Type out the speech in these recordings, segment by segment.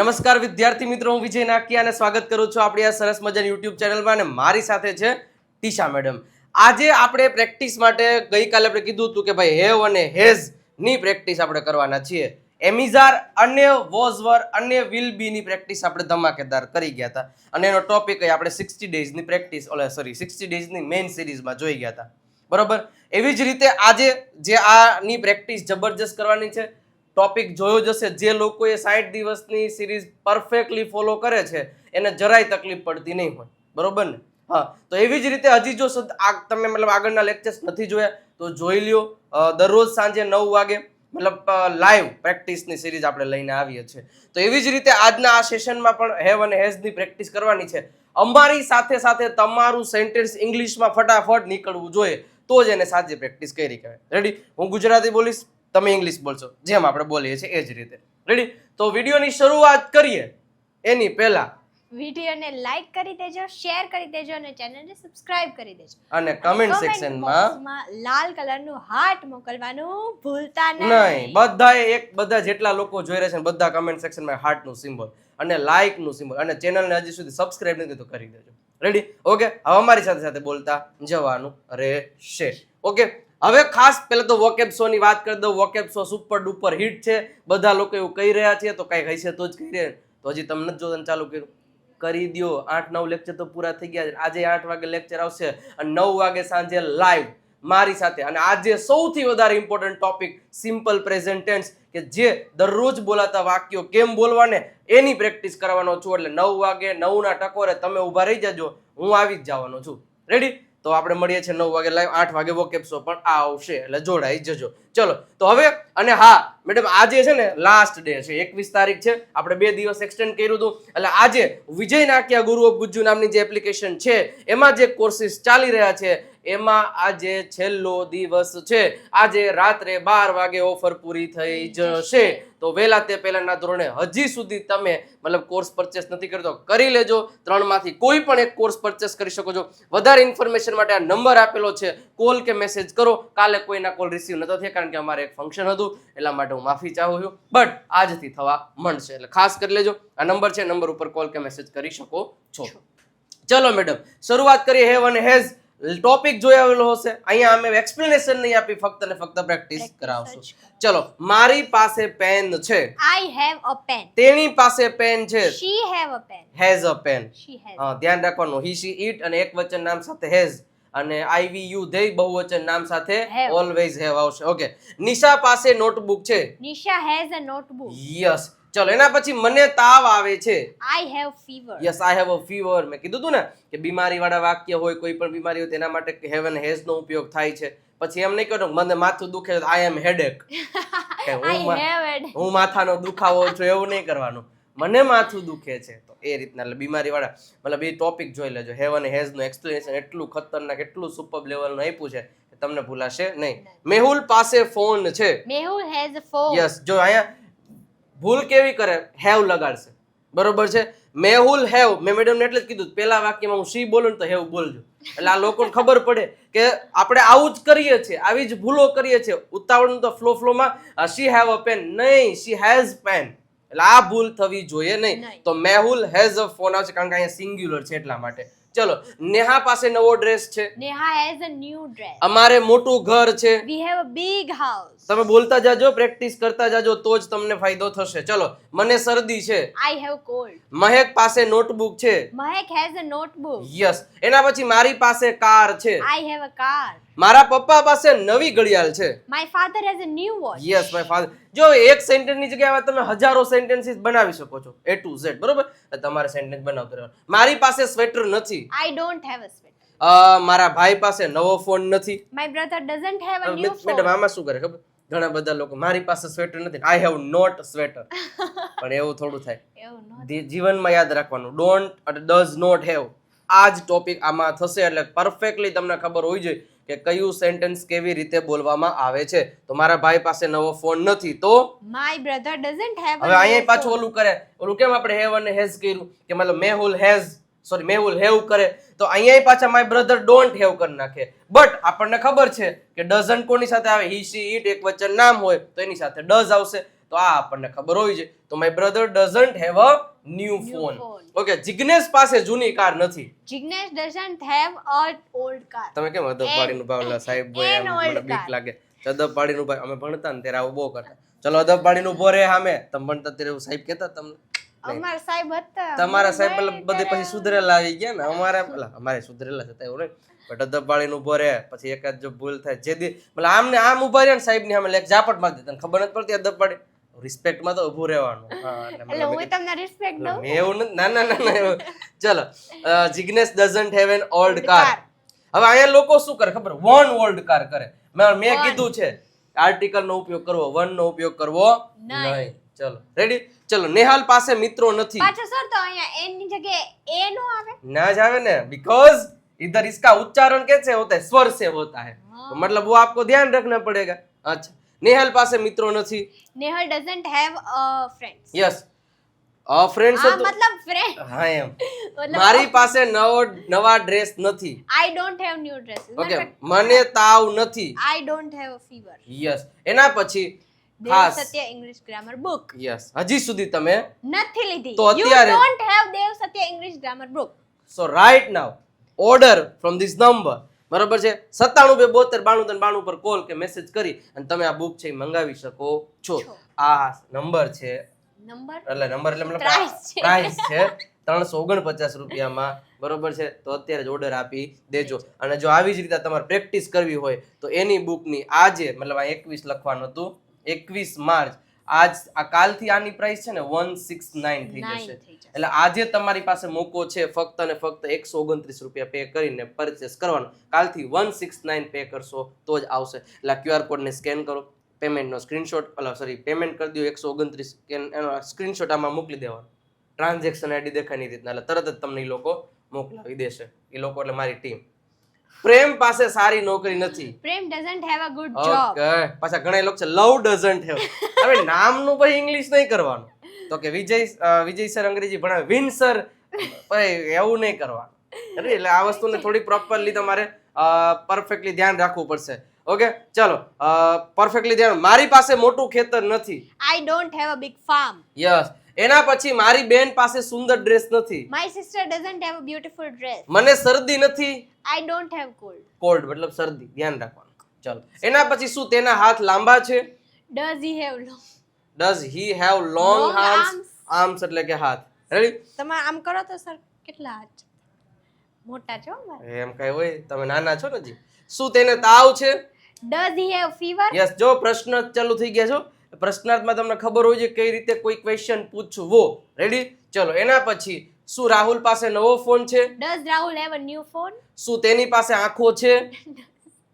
નમસ્કાર વિદ્યાર્થી મિત્રો, હું વિજય નાકિયા અને સ્વાગત કરું છું આપણી આ સરસ મજાની યુટ્યુબ ચેનલમાં અને મારી સાથે છે ટીશા મેડમ આજે આપણે પ્રેક્ટિસ માટે ગઈકાલે આપણે કીધું હતું કે ભાઈ હેવ અને હેઝની પ્રેક્ટિસ આપણે કરવાના છીએ. એમિઝાર અને વોઝવર અને વિલ બી ની પ્રેક્ટિસ આપણે ધમાકેદાર કરી ગયા હતા. અને એનો ટોપિક આપણે સિક્સટી ડેઝની પ્રેક્ટિસ ઓલે સોરી સિક્સટી ડેઝની મેઇન સિરીઝમાં જોઈ ગયા હતા. બરોબર? એવી જ રીતે આજે જે આની પ્રેક્ટિસ જબરજસ્ત કરવાની છે ટોપિક જોયો જશે જે લોકોએ સાઠ દિવસની સિરીઝ પરફેક્ટલી ફોલો કરે છે, એને જરાય તકલીફ પડતી નહીં હોય. બરોબર ને? હા, તો એવી જ રીતે હજી જો તમે મતલબ આગળના લેક્ચર્સ નથી જોયા, તો જોઈ લ્યો. દરરોજ સાંજે નવ વાગે મતલબ લાઈવ પ્રેક્ટિસની સિરીઝ આપણે લઈને આવીએ છીએ. તો એવી જ રીતે આજના આ સેશનમાં પણ હેવ અને હેઝની પ્રેક્ટિસ કરવાની છે. અમારી સાથે સાથે તમારું સેન્ટેન્સ ઇંગ્લિશમાં ફટાફટ નીકળવું જોઈએ, તો જ એને સાચી પ્રેક્ટિસ કરી કહેવાય. રેડી હું ગુજરાતી બોલીશ? તમે ઇંગ્લિશ બોલશો. જેમ આપણે બોલીએ છીએ એ જ રીતે. રેડી તો વિડીયોની શરૂઆત કરીએ. એની પહેલા વિડીયોને લાઈક કરી દેજો શેર કરી દેજો અને ચેનલને સબસ્ક્રાઇબ કરી દેજો. અને કમેન્ટ સેક્શનમાં લાલ કલરનું હાર્ટ મોકલવાનું ભૂલતા નહીં. બધા એક બધા જેટલા લોકો જોઈ રહ્યા છે બધા કમેન્ટ સેક્શનમાં હાર્ટનું સિમ્બોલ અને લાઇકનું સિમ્બોલ અને ચેનલને હજી સુધી સબસ્ક્રાઇબ નથી તો કરી દેજો. રેડી ઓકે હવે અમારી સાથે સાથે બોલતા જવાનું રહેશે. ઓકે હવે ખાસ પહેલા તો વોકેબ શો ની વાત કરી દઉં. Vocab show super duper hit છે. બધા લોકો એવું કહી રહ્યા છે, તો કઈ હશે તો જ કહી રહ્યા તો હજી તમને જ જોવાનું ચાલુ કર્યું. કરી દ્યો. આઠ નવ લેક્ચર તો પૂરા થઈ ગયા છે. આજે આઠ વાગે લેક્ચર આવશે અને નવ વાગે સાંજે લાઈવ મારી સાથે. અને આજે સૌથી વધારે ઇમ્પોર્ટન્ટ ટોપિક સિમ્પલ પ્રેઝન્ટેન્સ કે જે દરરોજ બોલાતા વાક્યો કેમ બોલવાને એની પ્રેક્ટિસ કરવાનો છું. એટલે નવ વાગે નવના ટકોરે તમે ઊભા રહી જજો. હું આવી જ જવાનો છું. રેડી તો આપણે મળીએ છીએ નવ વાગે લાઈવ આઠ વાગે વોકેપસો પણ આ આવશે, એટલે જોડાઈ જજો. ચલો, તો હવે, અને હા મેડમ, આજે છે ને લાસ્ટ ડે છે, એકવીસ તારીખ છે. આપણે બે દિવસ એક્સટેન્ડ કર્યું હતું. એટલે આજે વિજય નાક્યા ગુરુ ઓફ ગુજ્જુ નામની જે એપ્લિકેશન છે, એમાં જે કોર્સિસ ચાલી રહ્યા છે, એમાં આજે છેલ્લો દિવસ છે. આજે રાત્રે બાર વાગે ઓફર પૂરી થઈ જશે. તો વહેલા તે પહેલાના ધોરણે હજી સુધી તમે મતલબ કોર્સ પરચેસ નથી કરતો, કરી લેજો. ત્રણમાંથી કોઈ પણ એક કોર્સ પરચેસ કરી શકો છો. વધારે ઇન્ફોર્મેશન માટે આ નંબર આપેલો છે. કોલ કે મેસેજ કરો. કાલે કોઈના કોલ રિસીવ નતો થયા, કારણ કે અમારે એક ફંક્શન હતું. એટલા માટે હું માફી ચાહું છું. બટ આજથી થવા મળશે એટલે ખાસ કરી લેજો. આ નંબર છે નંબર ઉપર કોલ કે મેસેજ કરી શકો છો. ચલો મેડમ શરૂઆત કરીએ હેવ અને હેઝ. ટોપિક જોયેલો હશે. અહીંયા અમે એક્સપ્લેનેશન નહીં આપી ફક્ત ને ફક્ત પ્રેક્ટિસ કરાવશું. ચલો મારી પાસે પેન છે. આઈ હેવ અ પેન તેની પાસે પેન છે. She have a pen has a pen હા ધ્યાન રાખવાનું. હી શી ઇટ અને એક વચન નામ સાથે હેઝ. અને આઈ વી યુ ધે બહુવચન નામ સાથે ઓલવેઝ હેવ આવશે. ઓકે નિશા પાસે નોટબુક છે. Nisha has a notebook yes ચલો એના પછી મને તાવ આવે છે. I have fever yes I have a fever મેં કીધું હતું ને કે બીમારી વાળા વાક્ય હોય કોઈ પણ બીમારી હોય તેના માટે હેવ અને હેઝ નો ઉપયોગ થાય છે. પછી એમ નહીં કહો મને માથું દુખે આઈ એમ હેડેક હું માથાનો દુખાવો છું એવું નહીં કરવાનું. મને માથું દુખે છે. તો એ રીતના એટલે બીમારીવાળા મતલબ એ ટોપિક જોઈ લેજો. હેવ અને હેઝનું એક્સપ્લેનેશન એટલું ખતરનાક એટલું સુપર લેવલનું આપ્યું છે તમને ભૂલાશે નહીં. મેહુલ પાસે ફોન છે. મેહુલ હેઝ ફોન યસ જો અહીંયા ભૂલ કેવી કરે? હેવ લગાડશે. બરોબર છે? મેહુલ હેવ મેં મેડમને એટલે જ કીધું પેલા વાક્યમાં હું સી બોલું તો હેવ બોલજો. એટલે આ લોકોને ખબર પડે કે આપણે આવું જ કરીએ છીએ આવી જ ભૂલો કરીએ છીએ. ઉતાવળનું તો ફ્લો ફ્લોમાં સી હેવ અ પેન નહીં શી હેઝ પેન એટલે આ ભૂલ થવી જોઈએ નહીં. તો મેહુલ હેઝ અ ફોન આવશે કારણ કે અહીંયા સિંગ્યુલર છે એટલા માટે. ચલો નેહા પાસે નવો ડ્રેસ છે. Neha has a new dress. અમારે મોટું ઘર છે. We have a big house તમે બોલતા જાજો પ્રેક્ટિસ કરતા જાજો તો જ તમને ફાયદો થશે. ચલો મને શરદી છે. આઈ હેવ કોલ્ડ મહેક પાસે નોટબુક છે. Mahek has a notebook yes એના પછી મારી પાસે કાર છે. આઈ હેવ અ કાર મારા પપ્પા પાસે નવી ઘડિયાળ છે. My father has a new watch yes my father જો એક સેન્ટેન્સની જગ્યાએ તમે હજારો સેન્ટેન્સીસ બનાવી શકો છો. એ ટુ ઝેડ બરોબર? તમારે સેન્ટેન્સ બનાવતો રહેવાનું. મારી પાસે સ્વેટર નથી. I don't have a sweater અ, મારા ભાઈ પાસે નવો ફોન નથી. My brother doesn't have a new madam આમાં શું કરે ખબર? ઘણા બધા લોકો મારી પાસે સ્વેટર નથી. આઈ હેવ નોટ સ્વેટર પણ એવું થોડું થાય. જીવનમાં યાદ રાખવાનું. ડોન્ટ અને ડઝ નોટ હેવ આ જ ટોપિક આમાં થશે એટલે પરફેક્ટલી તમને ખબર હોવી જોઈએ કે કયું સેન્ટેન્સ કેવી રીતે બોલવામાં આવે છે? તો મારા ભાઈ પાસે નવો ફોન નથી તો? માય બ્રધર ડઝન્ટ હેવ હવે અહીંયા પાછું ઓલું કરે ઓલું કેમ આપણે હેવ અને હેઝ કર્યું? કે મતલબ Mehul has sorry Mehul have કરે. તો અહીંયા પાછા માય બ્રધર ડોન્ટ હેવ કરી નાખે. બટ આપણને ખબર છે કે ડઝન કોની સાથે આવે? હી સી ઈટ એક વચન નામ હોય તો એની સાથે ડઝ આવશે. તો આ આપણને ખબર હોવી જોઈએ. તો my brother doesn't have a new phone. Okay Jignesh પાસે જૂની કાર નથી. Jignesh doesn't have a old car. તમે કેમ અદબ પાડીનું ભાવ? સાહેબ બોય મને બીક લાગે. અદબ પાડીનું ભાઈ અમે ભણતા ને ત્યારે આવું બહુ કરતા. ચલો અદબ પાડીનું ઊભો રહે સામે તમે ભણતા ત્યારે સાહેબ કહેતા તમને? અમારા સાહેબ હતા. તમારા સાહેબ મને બધે પછી સુધરેલા આવી ગયા ને? અમારે પેલા અમારે સુધરેલા હતા એવું નહીં. બટ અદબ પાડીનું ઊભો રહે પછી એકાદ જો ભૂલ થાય જે દી મતલબ આમ ને આમ ઊભા રહ્યા ને સાહેબની સામે લેખ ઝાપટ મારી દે તને ખબર નથી પડતી અદબ પાડી રિસ્પેક્ટ માં તો ઊભું રહેવાનું હા એટલે એટલે મતલબ હું તમને રિસ્પેક્ટ દઉં મેં એવું નથી ના ના ના ના એવું. ચલો Jignesh doesn't have an old car car. હવે અહીંયા લોકો શું કરે ખબર વન ઓલ્ડ કાર કરે મેં મેં One. કીધું છે આર્ટિકલ નો ઉપયોગ કરવો વન નો ઉપયોગ કરવો નહીં. નહીં ચલો રેડી ચલો નેહાલ પાસે મિત્રો નથી પાછો સર તો અહીંયા એન ની જગ્યાએ એ નો આવે ना जावे ने बिकॉज इधर इसका उच्चारण कैसे होता है स्वर से होता है तो मतलब वो आपको ध्यान रखना पड़ेगा अच्छा નેહલ પાસે મિત્રો નથી. Nehal doesn't have a friends yes a friends હા મતલબ ફ્રેન્ડ હા એમ. મારી પાસે નવો નવા ડ્રેસ નથી. I don't have new dresses okay મને તાવ નથી. I don't have a fever yes એના પછી ખાસ. Satya English grammar book yes હજી સુધી તમે નથી લીધી. તો અત્યારે you don't have the Satya English grammar book so right now order from this number બરોબર છે? સત્તાણું બે બોતેર બાણું ત્રણ બાણું પર કોલ કે મેસેજ કરી અને તમે આ બુક છે એ મંગાવી શકો છો. આ નંબર છે. નંબર? એટલે નંબર એટલે મતલબ પ્રાઇસ છે. ત્રણસો ઓગણપચાસ રૂપિયામાં. બરોબર છે? તો અત્યારે જ ઓર્ડર આપી દેજો. અને જો આવી જ રીતે તમારે પ્રેક્ટિસ કરવી હોય તો એની બુકની આજે મતલબ આ એકવીસ લખવાનું હતું. એકવીસ માર્ચ. આજ આ કાલથી આની પ્રાઇસ છે ને વન સિક્સ નાઇન થઈ જશે. એટલે આજે તમારી પાસે મોકો છે ફક્ત અને ફક્ત એકસો ઓગણત્રીસ રૂપિયા પે કરીને પરચેસ કરવાનો. કાલથી વન સિક્સ નાઇન પે કરશો તો જ આવશે. એટલે ક્યુઆર કોડને સ્કેન કરો પેમેન્ટનો સ્ક્રીનશોટ અલા સોરી પેમેન્ટ કરી દો એકસો ઓગણત્રીસ એનો સ્ક્રીનશોટ આમાં મોકલી દેવાનો. ટ્રાન્ઝેક્શન આઈડી દેખાય નહીં રીતના એટલે તરત જ તમને એ લોકો મોકલાવી દેશે. એ લોકો એટલે મારી ટીમ પ્રેમ પાસે સારી નોકરી નથી. Prem doesn't have a good job okay પાછા ઘણા લોકો છે લવ ડઝન્ટ હેવ હવે નામનું પછી ઇંગ્લિશ નહીં કરવાનું. તો કે વિજય વિજય સર અંગ્રેજી ભણાવે. વિન સર એવું નહીં કરવાનું. અરે એટલે આ વસ્તુને થોડી પ્રોપરલી તમારે પરફેક્ટલી ધ્યાન રાખવું પડશે. ઓકે ચલો પરફેક્ટલી ધ્યાન. મારી પાસે મોટું ખેતર નથી. I don't have a big farm yes એના પછી મારી બેન પાસે સુંદર ડ્રેસ નથી. My sister doesn't have a beautiful dress મને શરદી નથી. I don't have cold cold મતલબ શરદી ધ્યાન રાખવાનું. ચલો. એના પછી શું તેના હાથ લાંબા છે? Does he have long does he have long arms arms એટલે કે હાથ. રેડી તમે આમ કરો તો સર કેટલા હાથ? મોટા છો એમ કઈ હોય? તમે નાના છો ને જી શું તેને તાવ છે? Does he have fever yes જો પ્રશ્ન ચાલુ થઈ ગયા છો પ્રશ્નાર્થમાં તમને ખબર હોય છે કઈ રીતે કોઈ ક્વેશ્ચન પૂછવો. રેડી ચલો એના પછી શું રાહુલ પાસે નવો ફોન છે? Does Rahul have a new phone શું તેની પાસે આંખો છે?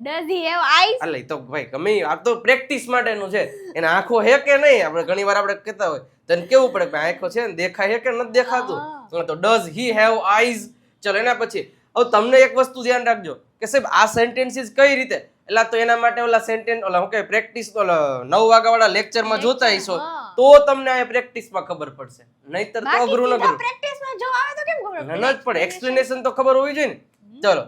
ડઝ હી હેવ આઈસ અલે તો ભાઈ ગમે આ તો પ્રેક્ટિસ માટેનું છે. એને આંખો હે કે નહીં? આપણે ઘણી વાર આપણે કહેતા હોય તને કેવું પડે કે આંખો છે ને દેખાય હે કે નથી દેખાતું? તો ડઝ હી હેવ આઈઝ ચલો એના પછી હવે તમને એક વસ્તુ ધ્યાન રાખજો કે સાહેબ આ સેન્ટેન્સીસ કઈ રીતે? એટલે તો એના માટે ઓલા સેન્ટેન્સ ઓલા હું કે પ્રેક્ટિસ ઓલા નવ વાગ્યા વાળા લેક્ચરમાં જોતા હશો. તો તમને આ પ્રેક્ટિસમાં ખબર પડશે. નહીતર તો અઘરું ન કરું પ્રેક્ટિસમાં જો આવે તો કેમ ખબર ન જ પડે. એક્સપ્લેનેશન તો ખબર હોવી જોઈએ ને. ચલો.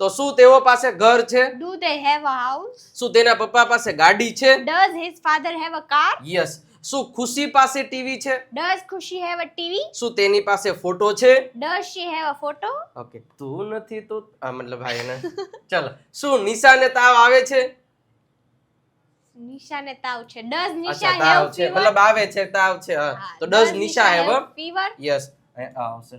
તો શું તેઓ પાસે ઘર છે? Do they have a house શું તેના પપ્પા પાસે ગાડી છે? Does his father have a car yes શું ખુશી પાસે ટીવી છે? ડઝ ખુશી હેવ અ ટીવી? શું તેની પાસે ફોટો છે? Does she have a photo okay તું નથી તો આ મતલબ ભાઈ ને ચલો. શું નિશાને તાવ આવે છે? નિશાને તાવ છે. અચ્છા નિશા તાવ છે. મતલબ આવે છે તાવ છે તો does Nisha have fever yes આવશે.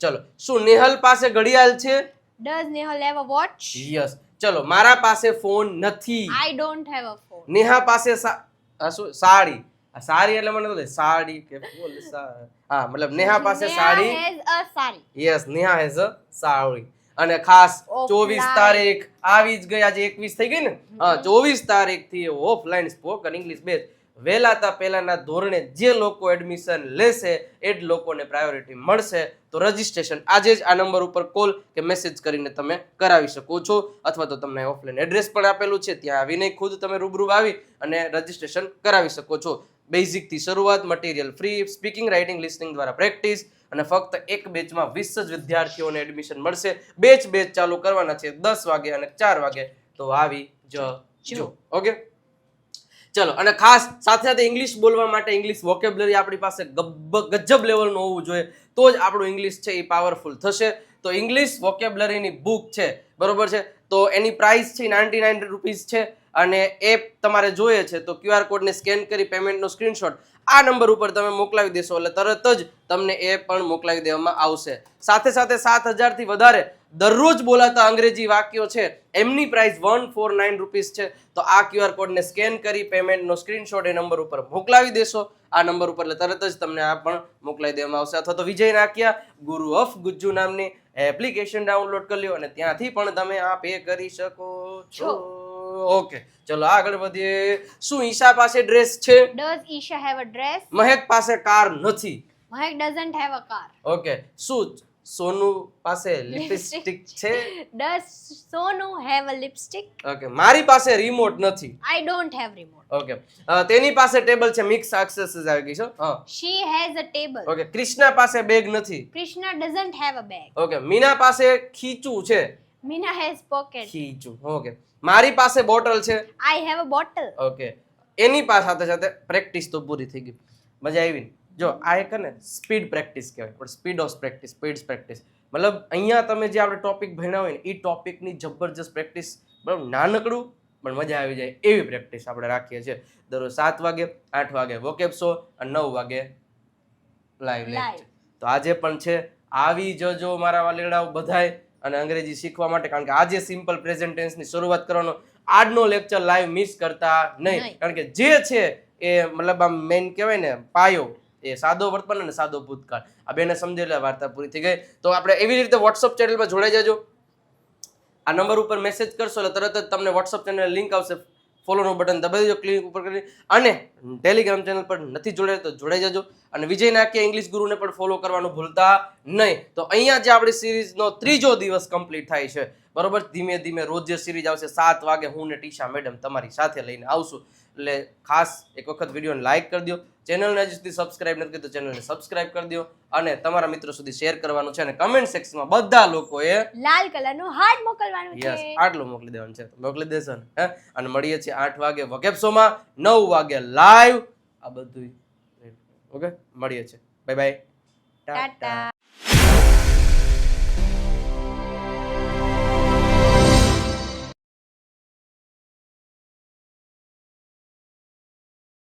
ચલો શું નેહલ પાસે ઘડિયાળ છે? Does Nehal have a watch yes ચલો મારા પાસે ફોન નથી. I don't have a phone Neha પાસે શું સાડી? સારી સાડી એટલે મને તો સાડી કે સા- હા મતલબ નેહા પાસે sari. Has a sari. Yes Neha has a sari. અને ખાસ ચોવીસ તારીખ આવી જ ગઈ આજે એકવીસ થઈ ગઈ ને? હા ચોવીસ તારીખથી ઓફલાઈન સ્પોકન ઇંગ્લિશ બેચ વહેલાતા પહેલાના ધોરણે જે લોકો એડમિશન લેશે એ જ લોકોને પ્રાયોરિટી મળશે. તો રજિસ્ટ્રેશન આજે જ આ નંબર ઉપર કોલ કે મેસેજ કરીને તમે કરાવી શકો છો. અથવા તો તમને ઓફલાઈન એડ્રેસ પણ આપેલું છે ત્યાં આવીને ખુદ તમે રૂબરૂ આવી અને રજિસ્ટ્રેશન કરાવી શકો છો. બેઝિકથી શરૂઆત material free speaking writing listening દ્વારા પ્રેક્ટિસ અને ફક્ત એક બેચમાં વીસ જ વિદ્યાર્થીઓને એડમિશન મળશે. બેચ બેચ ચાલુ કરવાના છે. દસ વાગે અને ચાર વાગે. તો આવી જજો ઓકે? ચલો અને ખાસ સાથે સાથે ઇંગ્લિશ બોલવા માટે ઇંગ્લિશ વોકેબ્લરી આપણી પાસે ગજબ લેવલનું હોવું જોઈએ. તો જ આપણું ઇંગ્લિશ છે એ પાવરફુલ થશે. તો ઇંગ્લિશ વોકેબ્લરીની બુક છે. બરોબર છે? તો એની પ્રાઇસ છે નાઇન્ટી નાઇન રૂપીઝ છે. અને એપ તમારે જોઈએ છે. તો ક્યુઆર કોડને સ્કેન કરી પેમેન્ટનો સ્ક્રીનશોટ આ નંબર ઉપર તમે મોકલાવી દેશો એટલે તરત જ તમને એ પણ મોકલાવી દેવામાં આવશે. સાથે સાથે સાત હજારથી વધારે દરરોજ બોલાતા અંગ્રેજી વાક્યો છે. એમની price one four nine rupees છે. તો આ ક્યુઆર કોડને સ્કેન કરી પેમેન્ટનો સ્ક્રીનશોટ એ નંબર ઉપર મોકલાવી દેશો. આ નંબર ઉપર એટલે તરત જ તમને આ પણ મોકલાવી દેવામાં આવશે. અથવા તો વિજય નાખ્યા ગુરુ ઓફ ગુજ્જુ નામની એપ્લિકેશન ડાઉનલોડ કરી લો અને ત્યાંથી પણ તમે આ પે કરી શકો છો. ઓકે ચલો આગળ વધીએ શું ઈશા પાસે ડ્રેસ છે Does Isha have a dress? મહેક પાસે કાર નથી Mahek doesn't have a car. Okay શું સોનુ પાસે લિપસ્ટિક છે Does Sonu have a lipstick? Okay મારી પાસે રિમોટ નથી I don't have remote. Okay તેની પાસે ટેબલ છે મિક્સ એક્સેસીસ આવી ગઈ છે હા She has a table. Okay Krishna પાસે બેગ નથી Krishna doesn't have a bag. Okay Meena પાસે ખીચું છે Meena હેઝ પોકેટ ખીચું. ઓકે મારી પાસે બોટલ છે. I have a bottle okay એની પાસે સાથે સાથે પ્રેક્ટિસ તો પૂરી થઈ ગઈ. મજા આવી ને? જો આ એક ને સ્પીડ પ્રેક્ટિસ કહેવાય. પણ speed of practice speed practice મતલબ અહીંયા તમે જે આપણે ટોપિક ભણ્યા હોય ને એ ટોપિકની જબરજસ્ત પ્રેક્ટિસ બરાબર નાનકડું પણ મજા આવી જાય એવી પ્રેક્ટિસ આપણે રાખીએ છીએ. દરરોજ સાત વાગે આઠ વાગે વોકેપ શો અને નવ વાગે લાઈવ. લેક્ચર તો આજે પણ છે. આવી જજો મારા વાલીડાઓ બધાય. અને અંગ્રેજી શીખવા માટે કારણ કે આજે સિમ્પલ પ્રેઝન્ટ ટેન્સની શરૂઆત કરવાનો આજનો લેક્ચર લાઈવ મિસ કરતા નહીં. કારણ કે જે છે એ મતલબ આમ મેઇન કહેવાય ને પાયો. એ સાદો વર્તમાન અને સાદો ભૂતકાળ. આ બેને સમજી એટલે વાર્તા પૂરી થઈ ગઈ. તો આપણે એવી રીતે વોટ્સઅપ ચેનલમાં જોડાઈ જજો. આ નંબર ઉપર મેસેજ કરશો એટલે તરત જ તમને વોટ્સઅપ ચેનલ લિંક આવશે. ફોલોનું બટન દબાવી દેજો ક્લિનિક ઉપર કરી અને ટેલિગ્રામ ચેનલ પર નથી જોડાય તો જોડાઈ જજો. અને વિજય નાક્ય ઇંગ્લિશ ગુરુને પણ ફોલો કરવાનું ભૂલતા નહીં. તો અહીંયા જે આપણી સિરીઝનો ત્રીજો દિવસ કમ્પ્લીટ થાય છે, બરોબર? ધીમે ધીમે રોજ જે સિરીઝ આવશે, સાત વાગે હું ને ટીશા મેડમ તમારી સાથે લઈને આવશું. એટલે ખાસ એક વખત વિડીયોને લાઇક કરી દો. ચેનલને હજી સુધી સબસ્ક્રાઇબ નથી તો ચેનલને સબસ્ક્રાઇબ કરી દો અને તમારા મિત્રો સુધી શેર કરવાનું છે અને કમેન્ટ સેક્શનમાં બધા લોકોએ લાલ કલરનું હાર્ટ મોકલવાનું યસ આટલું મોકલી દેવાનું છે. મોકલી દેશો ને હે? અને મળીએ છીએ આઠ વાગે વકેપ શોમાં નવ વાગે લાઈવ આ બધું ઓકે મળીએ છીએ. Bye bye Tata